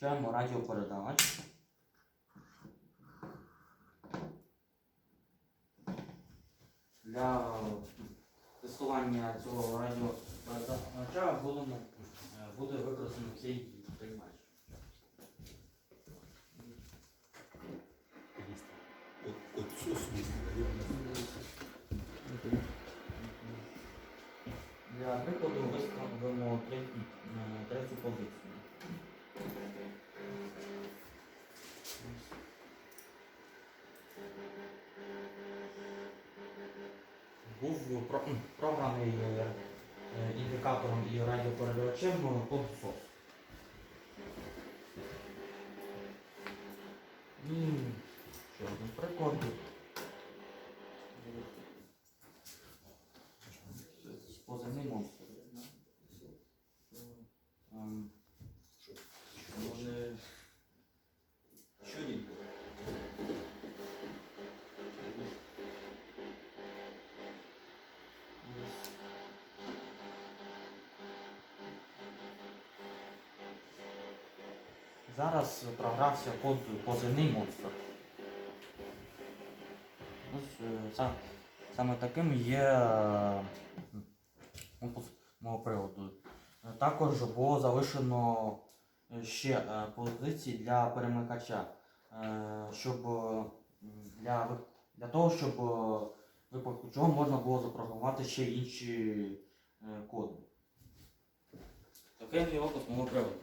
Включаємо радіопередач. Для тестування цього радіопередача буде використано цей приймач. Для Був про- програний е, е, індикатором і радіопередавачем подсос. І ще один приклад. Позивний монстр. Зараз програвся код позивний монстр. Ось е, са- саме таким є е, опус мого приводу. Також було залишено е, ще позиції для перемикача, щоб для, для того, щоб випадку чого можна було запрограмувати ще інші коди. Такий є опис мого приводу.